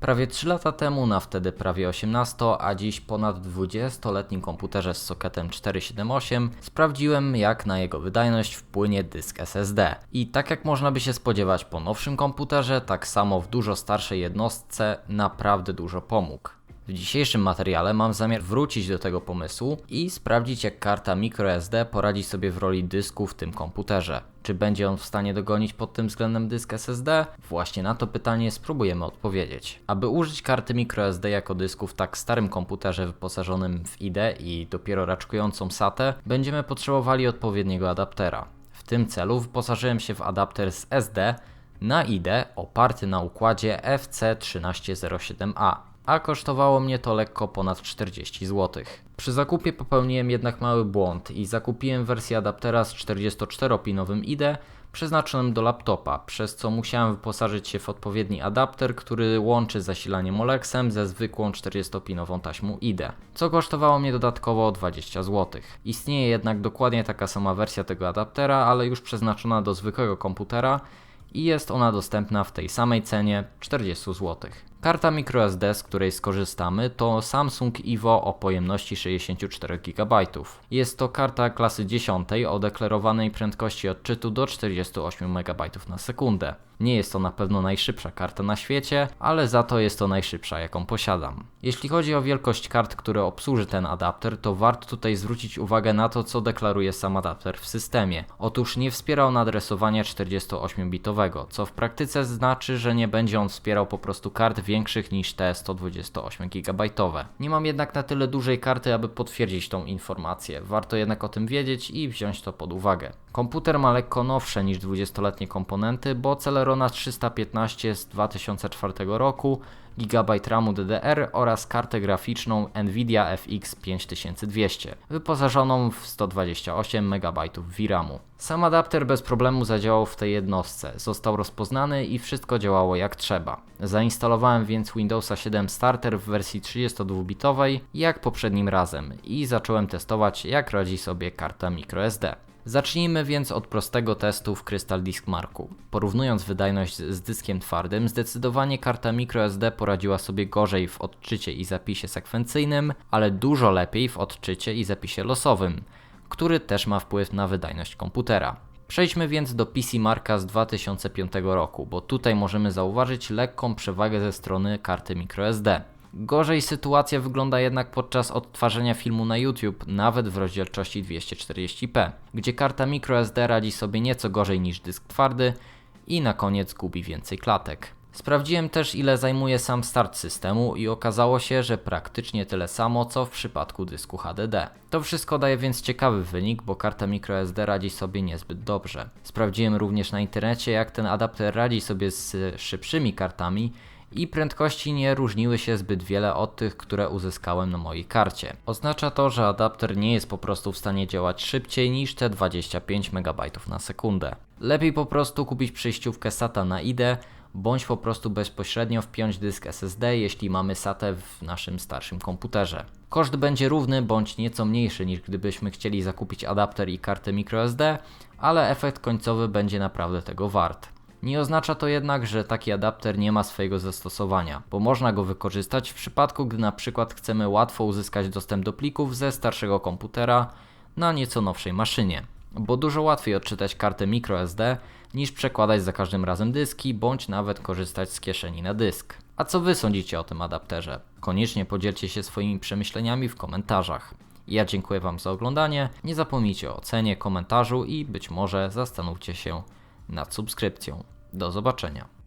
Prawie 3 lata temu na wtedy prawie 18, a dziś ponad 20-letnim komputerze z sokietem 478 sprawdziłem jak na jego wydajność wpłynie dysk SSD. I tak jak można by się spodziewać po nowszym komputerze, tak samo w dużo starszej jednostce naprawdę dużo pomógł. W dzisiejszym materiale mam zamiar wrócić do tego pomysłu i sprawdzić jak karta microSD poradzi sobie w roli dysku w tym komputerze. Czy będzie on w stanie dogonić pod tym względem dysk SSD? Właśnie na to pytanie spróbujemy odpowiedzieć. Aby użyć karty microSD jako dysku w tak starym komputerze wyposażonym w IDE i dopiero raczkującą SATę, będziemy potrzebowali odpowiedniego adaptera. W tym celu wyposażyłem się w adapter z SD na IDE oparty na układzie FC1307A a kosztowało mnie to lekko ponad 40 zł. Przy zakupie popełniłem jednak mały błąd i zakupiłem wersję adaptera z 44-pinowym IDE przeznaczonym do laptopa, przez co musiałem wyposażyć się w odpowiedni adapter, który łączy zasilanie Molexem ze zwykłą 40-pinową taśmą IDE, co kosztowało mnie dodatkowo 20 zł. Istnieje jednak dokładnie taka sama wersja tego adaptera, ale już przeznaczona do zwykłego komputera i jest ona dostępna w tej samej cenie 40 zł. Karta microSD, z której skorzystamy, to Samsung Evo o pojemności 64 GB. Jest to karta klasy 10 o deklarowanej prędkości odczytu do 48 MB na sekundę. Nie jest to na pewno najszybsza karta na świecie, ale za to jest to najszybsza, jaką posiadam. Jeśli chodzi o wielkość kart, które obsłuży ten adapter, to warto tutaj zwrócić uwagę na to, co deklaruje sam adapter w systemie. Otóż nie wspiera on adresowania 48-bitowego, co w praktyce znaczy, że nie będzie on wspierał po prostu kart większych niż te 128 GB. Nie mam jednak na tyle dużej karty, aby potwierdzić tą informację. Warto jednak o tym wiedzieć i wziąć to pod uwagę. Komputer ma lekko nowsze niż 20-letnie komponenty, bo Celerona 315 z 2004 roku, GB RAMu DDR oraz kartę graficzną Nvidia FX 5200, wyposażoną w 128 MB VRAMu. Sam adapter bez problemu zadziałał w tej jednostce, został rozpoznany i wszystko działało jak trzeba. Zainstalowałem więc Windowsa 7 Starter w wersji 32-bitowej jak poprzednim razem i zacząłem testować jak radzi sobie karta microSD. Zacznijmy więc od prostego testu w Crystal Disk Marku. Porównując wydajność z dyskiem twardym, zdecydowanie karta microSD poradziła sobie gorzej w odczycie i zapisie sekwencyjnym, ale dużo lepiej w odczycie i zapisie losowym, który też ma wpływ na wydajność komputera. Przejdźmy więc do PC Marka z 2005 roku, bo tutaj możemy zauważyć lekką przewagę ze strony karty microSD. Gorzej sytuacja wygląda jednak podczas odtwarzania filmu na YouTube, nawet w rozdzielczości 240p, gdzie karta microSD radzi sobie nieco gorzej niż dysk twardy i na koniec gubi więcej klatek. Sprawdziłem też ile zajmuje sam start systemu i okazało się, że praktycznie tyle samo co w przypadku dysku HDD. To wszystko daje więc ciekawy wynik, bo karta microSD radzi sobie niezbyt dobrze. Sprawdziłem również na internecie jak ten adapter radzi sobie z szybszymi kartami i prędkości nie różniły się zbyt wiele od tych, które uzyskałem na mojej karcie. Oznacza to, że adapter nie jest po prostu w stanie działać szybciej niż te 25 MB na sekundę. Lepiej po prostu kupić przejściówkę SATA na IDE, bądź po prostu bezpośrednio wpiąć dysk SSD, jeśli mamy SATę w naszym starszym komputerze. Koszt będzie równy bądź nieco mniejszy niż gdybyśmy chcieli zakupić adapter i kartę microSD, ale efekt końcowy będzie naprawdę tego wart. Nie oznacza to jednak, że taki adapter nie ma swojego zastosowania, bo można go wykorzystać w przypadku, gdy na przykład chcemy łatwo uzyskać dostęp do plików ze starszego komputera na nieco nowszej maszynie, bo dużo łatwiej odczytać kartę microSD niż przekładać za każdym razem dyski, bądź nawet korzystać z kieszeni na dysk. A co Wy sądzicie o tym adapterze? Koniecznie podzielcie się swoimi przemyśleniami w komentarzach. Ja dziękuję Wam za oglądanie, nie zapomnijcie o ocenie, komentarzu i być może zastanówcie się nad subskrypcją. Do zobaczenia.